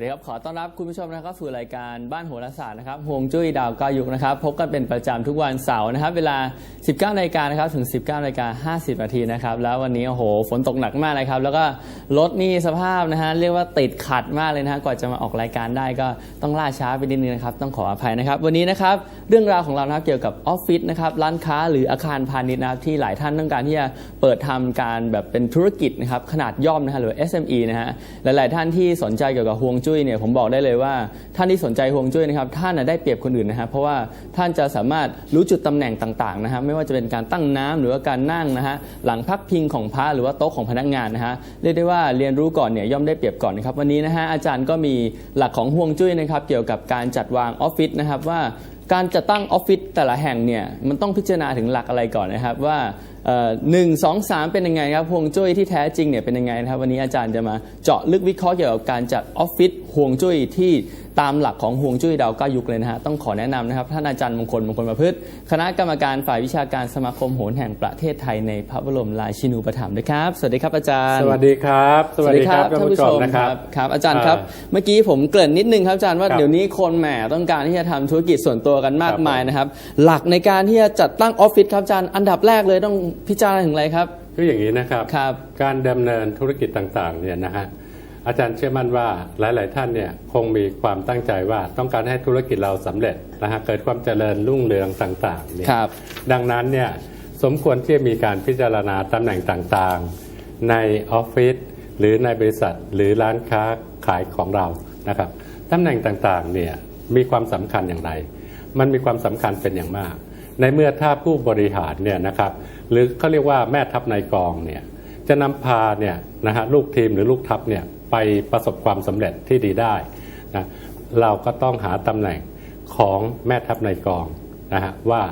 วัสดีครับ ขอต้อนรับคุณผู้ชมนะครับสู่รายการบ้านโหราศาสตร์นะครับห่วงจุ้ยดาวก้ายุคนะครับ พบกันเป็นประจำทุกวันเสาร์นะครับ เวลา 19นาฬิกานะครับถึง 19นาฬิกา50 นาทีนะครับ แล้ววันนี้โอ้โห ฝนตกหนักมากเลยครับ แล้วก็รถนี่สภาพนะฮะ เรียกว่าติดขัดมากเลยนะฮะกว่าจะมาออกรายการได้ก็ต้องล่าช้าไปนิดนึงนะครับ ต้องขออภัยนะครับ วันนี้นะครับ เรื่องราวของเรานะครับเกี่ยวกับออฟฟิศนะครับ ร้านค้าหรืออาคารพาณิชย์นะครับที่หลายท่านต้องการที่จะเปิดทำการแบบเป็นธุรกิจนะครับขนาดย่อมนะฮะหรือ SME นะฮะ หลาย ๆ ท่านที่สนใจเกี่ยวกับฮวงจุยเนี่ยผมบอกได้เลยว่าท่านที่สนใจฮวงจุ้ยนะครับท่านน่ะได้เปรียบคนอื่นนะครับเพราะว่าท่านจะสามารถรู้จุดตำแหน่งต่างๆนะครับไม่ว่าจะเป็นการตั้งน้ำหรือว่าการนั่งนะฮะหลังพักพิงของพระหรือว่าโต๊ะของพนักงานนะฮะเรียกได้ว่าเรียนรู้ก่อนเนี่ยย่อมได้เปรียบก่อนนะครับวันนี้นะฮะอาจารย์ก็มีหลักของฮวงจุ้ยนะครับเกี่ยวกับการจัดวางออฟฟิศนะครับว่าการจัดตั้งออฟฟิศแต่ละแห่งเนี่ยมันต้องพิจารณาถึงหลักอะไรก่อนนะครับว่าหนึ่งสองสามเป็นยังไงครับฮวงจุ้ยที่แท้จริงเนี่ยเป็นยังไงนะครับวันนี้อาจารย์จะมาเจาะลึกวิเคราะห์เกี่ยวกับการจัดออฟฟิศฮวงจุ้ยที่ตามหลักของฮวงจุ้ยดาวเก้ายุคเลยนะฮะต้องขอแนะนำนะครับท่านอาจารย์มงคลมงคลประพฤติคณะกรรมการฝ่ายวิชาการสมาคมโหรแห่งประเทศไทยในพระบรมราชินูปถัมภ์ด้วยครับ สวัสดีครับอาจารย์ สวัสดีครับ สวัสดีครับท่านผู้ชมนะครับครับอาจารย์ครับ เมื่อกี้ผมเกริ่นนิดนึงครับอาจารย์ว่าครับ เดี๋ยวนี้คนแหมต้องการที่จะทำธุรกิจส่วนตัวกันมากครับมายนะครับหลักในการที่จะจัดตั้งออฟฟิศครับอาจารย์อันดับแรกเลยต้องพิจารณาถึงอะไรครับ คืออย่างนี้นะครับครับการดำเนินธุรกิจต่างๆเนี่ยนะฮะอาจารย์เชื่อมั่นว่าหลาย ๆ ท่านเนี่ยคงมีความตั้งใจว่าต้องการให้ธุรกิจเราสำเร็จนะฮะเกิดความเจริญรุ่งเรืองต่างๆเนี่ยครับดังนั้นเนี่ยสมควรที่จะมีการพิจารณาตำแหน่งต่างๆ ในออฟฟิศหรือในบริษัทหรือร้านค้าขายของเรานะครับตำแหน่งต่างๆเนี่ยมีความสำคัญอย่างไร มันมีความสำคัญเป็นอย่างมาก ในเมื่อถ้าผู้บริหารเนี่ยนะครับหรือเขาเรียกว่าแม่ทัพนายกองเนี่ยจะนำพาเนี่ยนะฮะลูกทีมหรือลูกทัพเนี่ยไปประสบความสำเร็จที่ดีได้นะเราก็ต้องหาตำแหน่งของแม่ทัพนายกองนะฮะว่า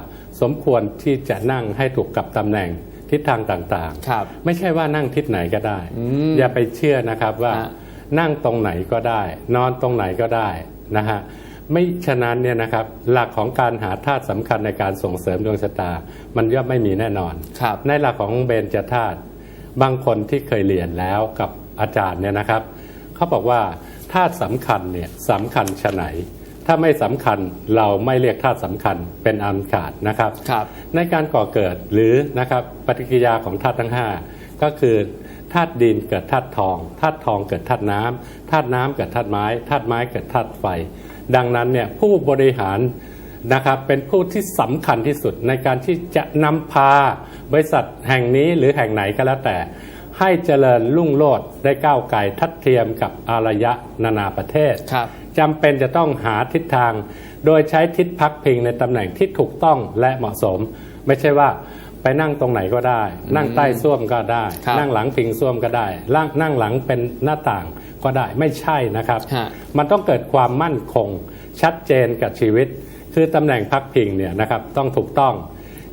สมควรที่จะนั่งให้ถูกกับตำแหน่งทิศทางต่างครับๆไม่ใช่ว่านั่งทิศไหนก็ได้อืมอย่าไปเชื่อนะครับว่าฮะนั่งตรงไหนก็ได้ นอนตรงไหนก็ได้นะฮะ ไม่ฉะนั้นเนี่ยนะครับหลักของการหาธาตุสำคัญในการส่งเสริมดวงชะตา มันย่อมไม่มีแน่นอนครับในหลักของเบญจธาตุบางคนที่เคยเรียนแล้วกับอาจารย์เนี่ยนะครับเขาบอกว่าธาตุสำคัญเนี่ยสำคัญชะไหน ถ้าไม่สำคัญเราไม่เรียกธาตุสำคัญเป็นอันขาดนะครับครับในการก่อเกิดหรือนะครับปฏิกิริยาของธาตุทั้ง 5 ก็คือธาตุดินเกิดธาตุทองธาตุทองเกิดธาตุน้ำธาตุน้ำเกิดธาตุไม้ธาตุไม้เกิดธาตุไฟ ดังนั้นเนี่ยผู้บริหารนะครับเป็นผู้ที่สำคัญที่สุดในการที่จะนำพาบริษัทแห่งนี้หรือแห่งไหนก็แล้วแต่ ให้เจริญรุ่งโรจน์ได้ก้าวไกลทัดเทียมกับอารยะนานาประเทศครับจำเป็นจะต้องหาทิศทาง โดยใช้ทิศพักพิงในตำแหน่งที่ถูกต้องและเหมาะสม ไม่ใช่ว่าไปนั่งตรงไหนก็ได้ นั่งใต้ส้วมก็ได้ครับนั่งหลังพิงส้วมก็ได้ล่างนั่งหลังเป็นหน้าต่าง ก็ได้ไม่ใช่นะครับฮะมันต้องเกิดความมั่นคงชัดเจนกับชีวิต คือตำแหน่งพักพิงเนี่ยนะครับต้องถูกต้อง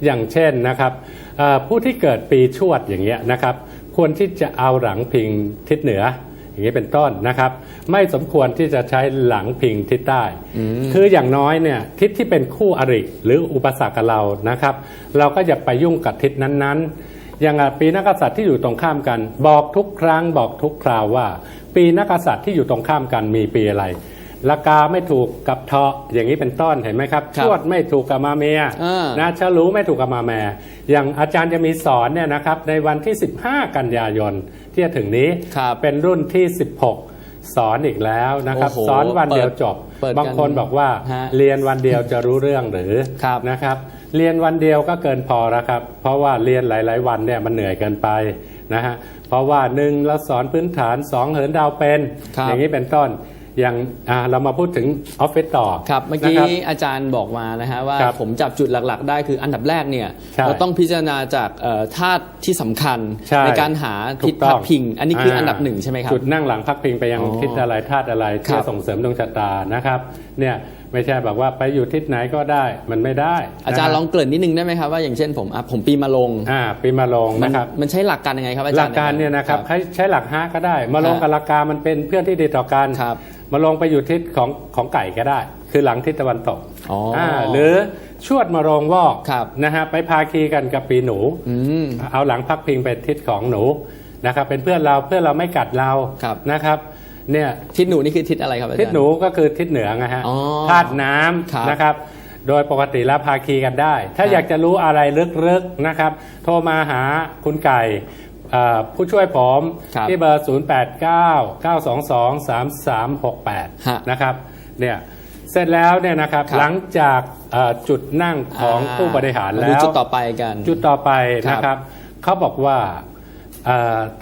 อย่างเช่นนะครับเอ่อผู้ที่เกิดปีชวดอย่างเงี้ยนะครับควรที่จะเอาหลังพิงทิศเหนือ อย่างนี้เป็นต้นนะครับ ไม่สมควรที่จะใช้หลังพิงทิศใต้ คืออย่างน้อยเนี่ยทิศที่เป็นคู่อริหรืออุปสรรคกับเรานะครับ เราก็อย่าไปยุ่งกับทิศนั้นๆ อย่างอะปีนักกษัตริย์ที่อยู่ตรงข้ามกัน บอกทุกครั้งบอกทุกคราวว่า ปีนักกษัตริย์ที่อยู่ตรงข้ามกันมีปีอะไรละกาไม่ถูกกับเทาะอย่างนี้เป็นต้นเห็นไหมครับครับชวดไม่ถูกกับมาเมียอ่านนะฉลูไม่ถูกกับมาแม่อย่างอาจารย์จะมีสอนเนี่ยนะครับในวันที่ 15 กันยายนที่จะถึงนี้ครับเป็นรุ่นที่ 16สอนอีกแล้วนะครับโอ้โหสอนวันเดียวจบเปิดกันบางคนบอกว่าฮะเรียนวันเดียวจะรู้เรื่องหรือครับนะครับ เรียนวันเดียวก็เกินพอแล้วครับ เพราะว่าเรียนหลาย ๆ วันเนี่ยมันเหนื่อยเกินไปนะฮะเพราะว่าหนึ่งเราสอนพื้นฐานสองเหินดาวเป็น ครับ อย่างนี้เป็นต้นอย่างอ่าเรามาพูดถึงออฟฟิศต่อครับเมื่อกี้นะครับอาจารย์บอกมานะฮะว่าครับผมจับจุดหลักๆ ได้คืออันดับแรกเนี่ยใช่เราต้องพิจารณาจากเอ่อธาตุที่สำคัญใช่การหาถูทิศกต้พัอกง พิง อันนี้คืออาอันดับหนึ่งใช่ไหมครับ จุดนั่งหลังพักพิงไปยังอ๋อทิศอะไรธาตุอะไรครัเพื่บอส่งเสริมดวงชะตานะครับเนี่ยไม่ใช่แบบว่าไปอยู่ทิศไหนก็ได้มันไม่ได้ อาจารย์นะคลบองเกริ่นนิดนึงได้ไหมครับว่าอย่างเช่นผมอะผมปีมาลงอ่าปีมาลงมันนะครับมันใช้หลักการยังไงครับอาหจาลัรกย์การเนี่ยนะครับใช้ใช้หลักฮะก็ได้ มาลงฮะกับหลักการมันเป็นเพื่อนที่ดีต่อกันครับมาลงไปอยู่ทิศของของไก่ก็ได้ คือหลังทิศตะวันตกอ๋ออ่าหรือชวดมาลงวอกครับนะฮะไปพาคีกันกับปีหนูอืมเอาหลังพักพิงไปทิศของหนูนะครับเป็นเพื่อนเราเพื่อนเราไม่กัดเราครับนะครับ เนี่ยทิศหนูนี่คือทิศอะไรครับอาจารย์ ทิศหนูก็คือทิศเหนือไงฮะอ๋อธาตุน้ครับำนะครับ โดยปกติแล้วพาคีกันได้ ถ้าครับอยากจะรู้อะไรลึกๆนะครับ โทรมาหาคุณไก่เอ่อผู้ช่วยผมครับที่เบอร์ 0 8 9 9 2 2 3 3 6 ฮะ8 นะครับเนี่ยเสร็จแล้วเนี่ยนะครับครับ หลังจากเอ่อจุดนั่งของผู้บริหารมแล้ดูว จุดต่อไปกัน จุดต่อไปครับนะครับ เขาบอกว่าเอ่อ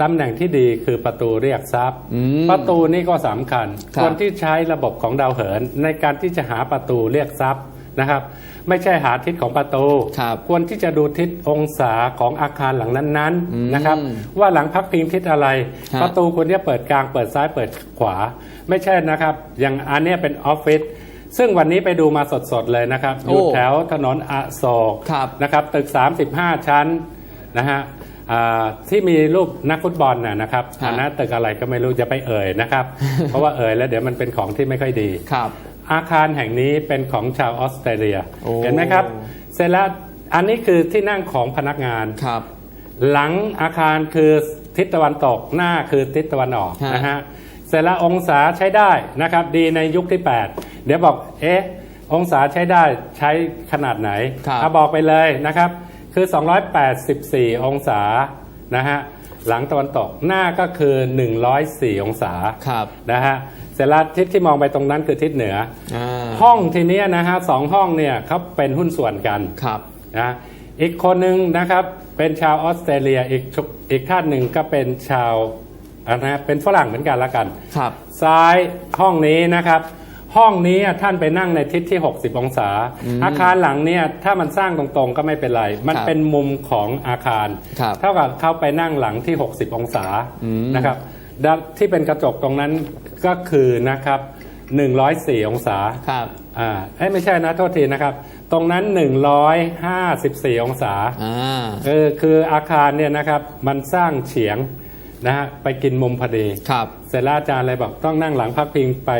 ตำแหน่งที่ดีคือประตูเรียกทรัพย์อืมประตูนี่ก็สำคัญครับคนที่ใช้ระบบของดาวเหิน ในการที่จะหาประตูเรียกทรัพย์นะครับ ไม่ใช่หาทิศของประตูครับควรที่จะดูทิศองศาของอาคารหลังนั้นอืมๆนะครับ ว่าหลังพักพิงทิศอะไรครับประตูควรจะเปิดกลางเปิดซ้ายเปิดขวา ไม่ใช่นะครับ อย่างอันเนี้ยเป็นออฟฟิศซึ่งวันนี้ไปดูมาสดๆเลยนะครับอยู่โอ้แถวถนนอโศกครับนะครับตึก 35 ชั้นนะฮะอ่า ที่มีรูปนักฟุตบอลน่ะนะครับฮะอันนั้นตึกอะไรก็ไม่รู้จะไปเอ่ยนะครับ เพราะว่าเอ่ยแล้วเดี๋ยวมันเป็นของที่ไม่ค่อยดีครับ อาคารแห่งนี้เป็นของชาวออสเตรเลียโอ้เห็นไหมครับ เสร็จแล้วอันนี้คือที่นั่งของพนักงานครับ หลังอาคารคือทิศตะวันตกหน้าคือทิศตะวันออกฮะนะฮะเสร็จแล้วองศาใช้ได้นะครับ ดีในยุคที่ 8 เดี๋ยวบอกเอ๊ะองศาใช้ได้ใช้ขนาดไหนครับเอาบอกไปเลยนะครับ คือ 284 องศานะฮะหลังตะวันตกหน้าก็คือ 104 องศาครับนะฮะเสร็จแล้วทิศที่มองไปตรงนั้นคือทิศเหนืออ่าห้องทีเนี้ยนะฮะสองห้องเนี่ยเขาเป็นหุ้นส่วนกันครับนะอีกคนหนึ่งนะครับเป็นชาวออสเตรเลียอีกชุอีกท่านหนึ่งก็เป็นชาวอะนะฮะเป็นฝรั่งเหมือนกันละกันครับซ้ายห้องนี้นะครับ ห้องนี้ท่านไปนั่งในทิศที่ 60 องศา อาคารหลังเนี่ยถ้ามันสร้างตรงๆก็ไม่เป็นไร มันครับเป็นมุมของอาคารครับเท่ากับเขาไปนั่งหลังที่ 60 องศาอืมนะครับด้านที่เป็นกระจกตรงนั้นก็คือนะครับ 104 องศาครับอ่าเอ้ยไม่ใช่นะโทษทีนะครับ ตรงนั้น 154 องศาอ่าเออคืออาคารเนี่ยนะครับมันสร้างเฉียง นะฮะไปกินมุมพอดีครับเสร็จแล้วอาจารย์เลยบอกต้องนั่งหลังพักพิงไป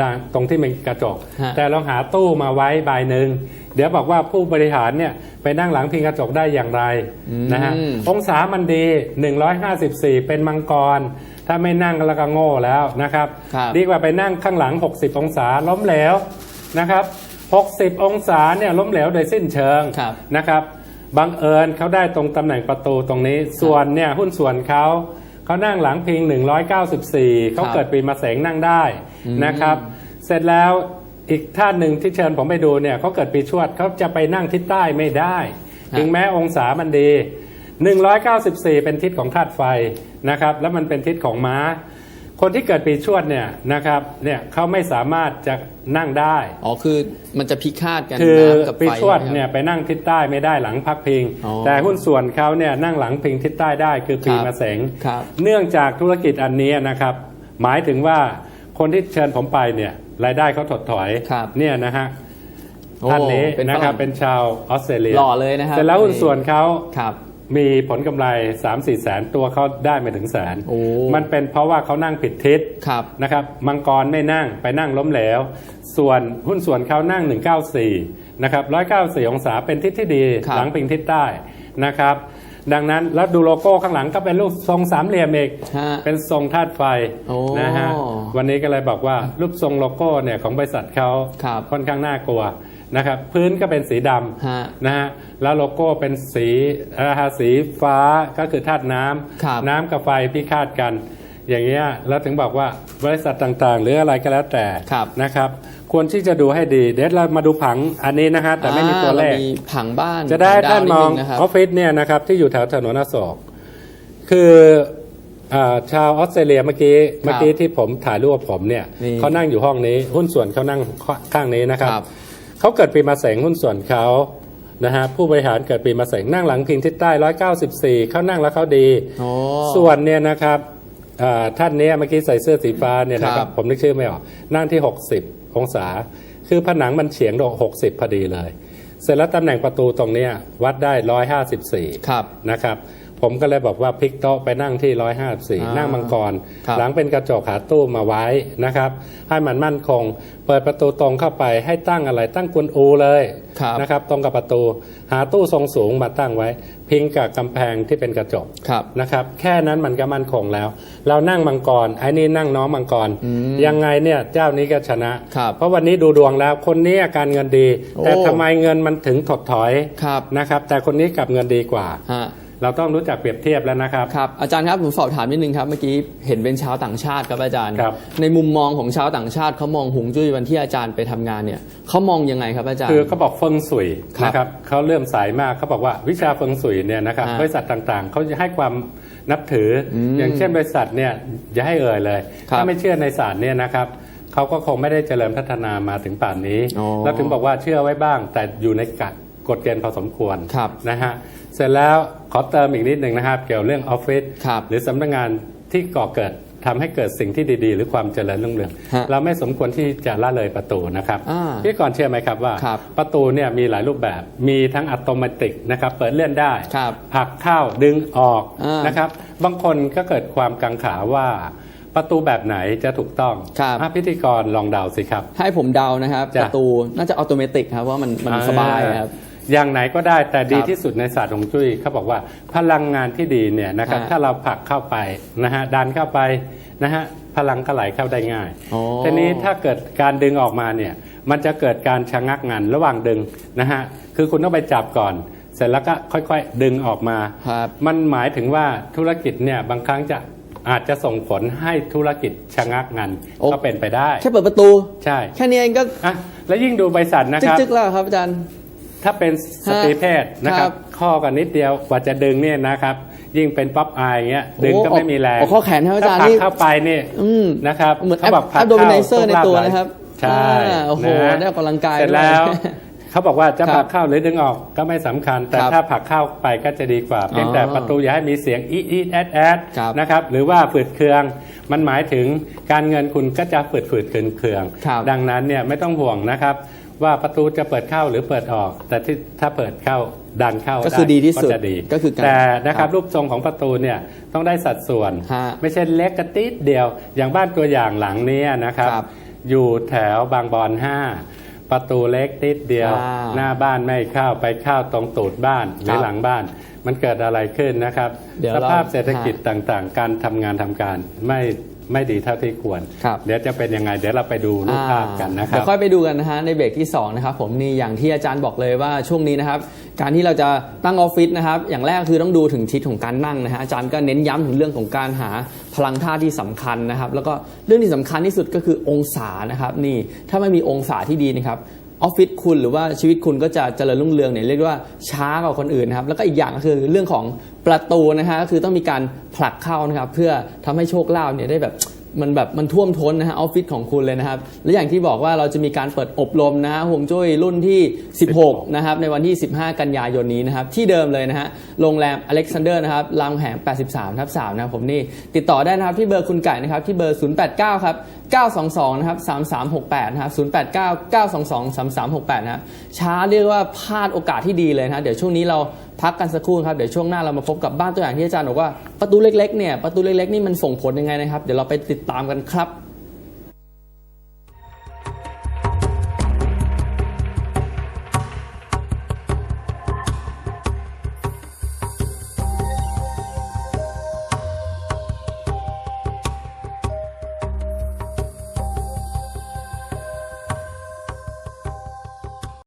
ด้านตรงที่เป็นกระจกฮะแต่เราหาตู้มาไว้ใบหนึ่งเดี๋ยวบอกว่าผู้บริหารเนี่ยไปนั่งหลังพิงกระจกได้อย่างไรนะฮะองศามันดี 154 เป็นมังกร ถ้าไม่นั่งแล้วก็โง่แล้วนะครับครับดีกว่าไปนั่งข้างหลัง 60 องศาล้มเหลวนะครับ 60 องศาเนี่ยล้มเหลวโดยสิ้นเชิงครับนะครับบังเอิญเขาได้ตรงตำแหน่งประตูตรงนี้ส่วนเนี่ยหุ้นส่วนเขา เขานั่งหลังพิง 194 เขาเกิดปีมะเสงนั่งได้นะครับ เสร็จแล้วอีกท่านหนึ่งที่เชิญผมไปดูเนี่ยเขาเกิดปีชวดเขาจะไปนั่งทิศใต้ไม่ได้ฮะถึงแม้องศามันดี 194 เป็นทิศของธาตุไฟนะครับ แล้วมันเป็นทิศของม้า คนที่เกิดปีชวดเนี่ยนะครับเนี่ยเขาไม่สามารถจะนั่งได้อ๋อคือมันจะพิฆาตกันคือน้ำกับไฟปีชวดใช่ไหมเนี่ยไปนั่งทิศใต้ไม่ได้หลังพักพิงอ๋อแต่หุ้นส่วนเขาเนี่ยนั่งหลังพิงทิศใต้ได้คือปีครับมะเสงครับเนื่องจากธุรกิจอันนี้นะครับ หมายถึงว่าคนที่เชิญผมไปเนี่ยรายได้เขาถดถอยครับเนี่ยนะฮะโอ้ท่านนี้เป็นนะฝครัรั่บงเป็นชาวออสเตรเลียหล่อเลยนะครับเสร็จแล้วหุ้นส่วนเขาครับ มีผลกำไร 3 4 แสนตัวเขาได้ไม่ถึงแสนโอ้มันเป็นเพราะว่าเขานั่งผิดทิศครับนะครับมังกรไม่นั่งไปนั่งล้มเหลว ส่วนหุ้นส่วนเขานั่ง 194 นะครับ 194 องศาเป็นทิศที่ดีครับหลังพิงทิศใต้นะครับ ดังนั้นแล้วดูโลโก้ข้างหลังก็เป็นรูปทรงสามเหลี่ยมอีกฮะเป็นทรงธาตุไฟโอ้นะฮะวันนี้ก็เลยบอกว่ารูปทรงโลโก้เนี่ยของบริษัทเขาครับค่อนข้างน่ากลัวนะครับพื้นก็เป็นสีดฮะำนะฮะแล้วโลโก้เป็นสีเอ่อสีฟ้าก็คือธาตุน้ครับำน้ำกับไฟพิฆาตกัน อย่างเงี้ยแล้วถึงบอกว่าบริษัทต่างๆ หรืออะไรก็แล้วแต่ครับนะครับควรที่จะดูให้ดี เดี๋ยวเรามาดูผังอันนี้นะฮะแต่ไม่มีตัวเลขอ่ารามีผังบ้าน จะได้ผังท่านดมวองดงนะครับออฟฟิศเนี่ยนะครับที่อยู่แถวถนนอโศกคืออาชาวออสเตรเลียเมื่อกี้เมื่อกี้ที่ผมถ่ายรูปกับผมเนี่ยนี่เขานั่งอยู่ห้องนี้ หุ้นส่วนเขานั่งข้างนี้นะครับครับเขาเกิดปีมาเสงหุ้นส่วนเขานะฮะผู้บริหารเกิดปีมาเสงนั่งหลังพิงทิศใต้ 194เขานั่งแล้วเขาดีโอ้ส่วนเนี่ยนะครับ อ่าท่านเนี้เมื่อกี้ใส่เสื้อสีฟ้าเนี่ยนะคครัรับบ ผมนึกชื่อไม่ออก นั่งที่ 60 องศา คือผนังมันเฉียงโด60 พอดีเลย เสร็จแล้วตำแหน่งประตูตรงเนี้ยวัดได้ 154 ครับ นะครับ ผมก็เลยบอกว่าพลิกโต๊ะไปนั่งที่อ่า154 นั่งมังกรครับหลังเป็นกระจกหาตู้มาไว้นะครับ ให้มันมั่นคง เปิดประตูตรงเข้าไปให้ตั้งอะไรตั้งกวนอูเลยครับนะครับ ตรงกับประตู หาตู้ทรงสูงมาตั้งไว้ พิงกับกำแพงที่เป็นกระจกครับนะครับ แค่นั้นมันก็มั่นคงแล้ว เรานั่งมังกรไอ้นี่นั่งน้องมังกรอืมยังไงเนี่ยเจ้านี้ก็ชนะครับเพราะวันนี้ดูดวงแล้วคนนี้การเงินดีโอ้แต่ทำไมเงินมันถึงถดถอยครับนะครับ แต่คนนี้กลับเงินดีกว่าฮะ เราต้องรู้จักเปรียบเทียบแล้วนะครับ ครับ อาจารย์ครับผมสอบถามนิดนึงครับ เมื่อกี้เห็นเป็นชาวต่างชาติครับอาจารย์ ครับ ในมุมมองของชาวต่างชาติเขามองหงจุ้ยวันที่อาจารย์ไปทำงานเนี่ยเขามองยังไงครับอาจารย์ คือเขาบอกเฟิงสุยครับนะครับเขาเลื่อมสายมากเขาบอกว่าวิชาเฟิงสุยเนี่ยนะครับอ่าบริษัทต่างๆ เขาจะให้ความนับถืออมอย่างเช่นบริษัทเนี่ยอย่าให้เอ่ยเลย ครับถ้าไม่เชื่อในศาสตร์เนี่ยนะครับเขาก็คงไม่ได้เจริญพัฒนามาถึงป่านนี้ อ๋อแล้วถึงบอกว่าเชื่อไว้บ้างแต่อยู่ในกฎ กฎเกณฑ์พอสมควรครับนะฮะเสร็จแล้วขอเติมอีกนิดหนึ่งนะครับ เกี่ยวเรื่องออฟฟิศครับหรือสำนักงานที่ก่อเกิดทำให้เกิดสิ่งที่ดีๆ หรือความเจริญรุ่งเรืองฮะเราไม่สมควรที่จะละเลยประตูนะครับอ่าพี่ก่อนเชื่อไหมครับว่าครับประตูเนี่ยมีหลายรูปแบบมีทั้งอัตโนมัตินะครับเปิดเลื่อนได้ครับผลักเข้าดึงออกอ่านนะครับ บางคนก็เกิดความกังขาว่าประตูแบบไหนจะถูกต้องครับอะพิธีกรลองเดาสิครับ ให้ผมเดานะครับจ้ะประตูน่าจะอัตโนมัติครับเพราะว่ามันมันสบายครับ อย่างไหนก็ได้แต่ดีครับที่สุดในศาสตร์ฮวงจุ้ยเขาบอกว่าพลังงานที่ดีเนี่ยนะครับฮะ ถ้าเราผลักเข้าไปนะฮะดันเข้าไปนะฮะพลังก็ไหลเข้าได้ง่ายอ๋อทีนี้ถ้าเกิดการดึงออกมาเนี่ยมันจะเกิดการชะงักงันระหว่างดึงนะฮะคือคุณต้องไปจับก่อน เสร็จแล้วก็ค่อยๆดึงออกมา ครับมันหมายถึงว่าธุรกิจเนี่ยบางครั้งจะอาจจะส่งผลให้ธุรกิจชะงักงันโอ้ ก็เป็นไปได้ แค่เปิดประตู ใช่แค่นี้เองก็อะแล้วยิ่งดูบริษัทนะครับ จึ๊กๆแล้วครับอาจารย์ ถ้าเป็นสตรีเพศนะคครัรับบข้อกันนิดเดียวกว่าจะดึงเนี่ยนะครับ ยิ่งเป็นป๊อปอายเงี้ยดึงก็โอ้ไม่มีแรงโอ้ข้อแขนครับอาจารย์ถ้ผลันี่กเข้าไปนี่อืมนะครับเหมือนเขาบอกผลัก abdominizer เข้าในตัวทุกานะครับ ใช่อ่าโอ้โหนะได้ออกกำลังกายเสร็จด้วยแล้วเขาบอกว่าจะครับผลักเข้าหรือดึงออกก็ไม่สำคัญ แต่ครับถ้าผลักเข้าไปก็จะดีกว่าเพียงอ๋อแต่ประตูอย่าให้มีเสียงอีดอีดแอดแอดครับนะครับหรือว่าฝืดเคืองมันหมายถึงการเงินคุณก็จะฝืดฝืดเคืองเคืองครับดังนั้นเนี่ยไม่ต้องห่วงนะครับ ว่าประตูจะเปิดเข้าหรือเปิดออก แต่ที่ถ้าเปิดเข้าดันเข้าก็คือดีที่สุดจะดีก็คือการแต่นะครับครับรูปทรงของประตูเนี่ยต้องได้สัดส่วนฮะไม่ใช่เล็กกระติดเดียว อย่างบ้านตัวอย่างหลังเนี้ยนะครับครับ อยู่แถวบางบอนห้าประตูเล็กติดเดียวอ่าหน้าบ้านไม่เข้าไปเข้าตรงตูดบ้านหรือครับหลังบ้านมันเกิดอะไรขึ้นนะครับเดี๋ยวสเราภาพเศรษฐกิจต่างๆ การทำงานทำการไม่ ไม่ดีเท่าที่ควร ครับ เดี๋ยวจะเป็นยังไง เดี๋ยวเราไปดูรูปภาพกันนะครัเดี๋บ ยวค่อยไปดูกันนะฮะในเบรกที่2นะครับผมนี่อย่างที่อาจารย์บอกเลยว่าช่วงนี้นะครับการที่เราจะตั้งออฟฟิศนะครับอย่างแรกคือต้องดูถึงทิศของการนั่งนะฮะอาจารย์ก็เน้นย้ำถึงเรื่องของการหาพลังท่าที่สำคัญนะครับแล้วก็เรื่องที่สำคัญที่สุดก็คือองศานะครับนี่ถ้าไม่มีองศาที่ดีนะครับ ออฟฟิศคุณหรือว่าชีวิตคุณก็จะเจริญรุ่งเรืองเนี่ยเรียกว่าช้ากว่าคนอื่นนะครับแล้วก็อีกอย่างก็คือเรื่องของประตูนะฮะก็คือต้องมีการผลักเข้านะครับเพื่อทำให้โชคลาภเนี่ยได้แบบ มันแบบมันท่วมท้นนะฮะออฟฟิศของคุณเลยนะครับ และอย่างที่บอกว่าเราจะมีการเปิดอบรมนะฮะห่วงจุ้ยรุ่นที่ 16 นะครับ ในวันที่ 15 กันยายนนี้นะครับ ที่เดิมเลยนะฮะโรงแรมอเล็กซานเดอร์นะครับรามคำแหง83ทับ3นะครับผมนี่ติดต่อได้นะครับที่เบอร์คุณไก่นะครับ ที่เบอร์ 089 ครับ 922 นะครับ 3368 นะครับ 089 922 3368 นะครับช้าเรียกว่าพลาดโอกาสที่ดีเลยนะฮะเดี๋ยวช่วงนี้เรา พักกันสักครู่ครับเดี๋ยวช่วงหน้าเรามาพบกับบ้านตัวอย่างที่อาจารย์บอกว่าประตูเล็กๆเนี่ยประตูเล็กๆนี่มันส่งผลยังไงนะครับ เดี๋ยวเราไปติดตามกันครับ